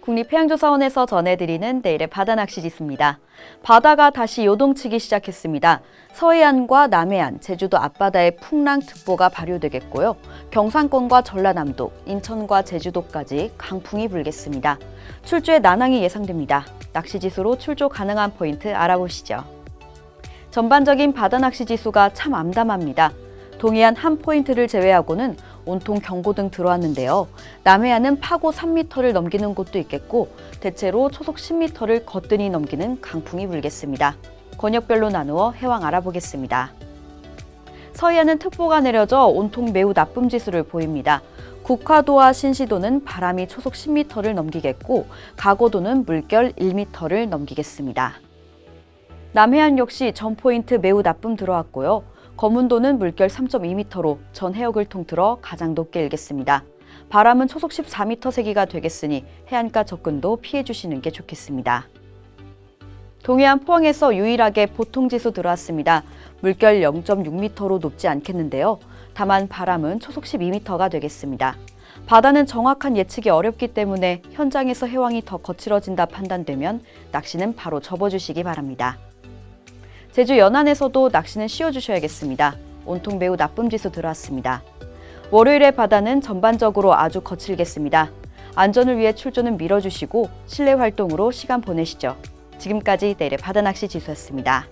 국립해양조사원에서 전해드리는 내일의 바다 낚시 지수입니다. 바다가 다시 요동치기 시작했습니다. 서해안과 남해안, 제주도 앞바다에 풍랑특보가 발효되겠고요. 경상권과 전라남도, 인천과 제주도까지 강풍이 불겠습니다. 출조에 난항이 예상됩니다. 낚시 지수로 출조 가능한 포인트 알아보시죠. 전반적인 바다 낚시 지수가 참 암담합니다. 동해안 한 포인트를 제외하고는 온통 경고 등 들어왔는데요. 남해안은 파고 3m를 넘기는 곳도 있겠고 대체로 초속 10m를 거뜬히 넘기는 강풍이 불겠습니다. 권역별로 나누어 해왕 알아보겠습니다. 서해안은 특보가 내려져 온통 매우 나쁨 지수를 보입니다. 국화도와 신시도는 바람이 초속 10m를 넘기겠고 가고도는 물결 1m를 넘기겠습니다. 남해안 역시 전 포인트 매우 나쁨 들어왔고요. 거문도는 물결 3.2m로 전 해역을 통틀어 가장 높게 일겠습니다. 바람은 초속 14m 세기가 되겠으니 해안가 접근도 피해 주시는 게 좋겠습니다. 동해안 포항에서 유일하게 보통 지수 들어왔습니다. 물결 0.6m로 높지 않겠는데요. 다만 바람은 초속 12m가 되겠습니다. 바다는 정확한 예측이 어렵기 때문에 현장에서 해왕이 더 거칠어진다 판단되면 낚시는 바로 접어주시기 바랍니다. 제주 연안에서도 낚시는 쉬어주셔야겠습니다. 온통 매우 나쁨 지수 들어왔습니다. 월요일의 바다는 전반적으로 아주 거칠겠습니다. 안전을 위해 출조는 밀어주시고 실내 활동으로 시간 보내시죠. 지금까지 내일의 바다 낚시 지수였습니다.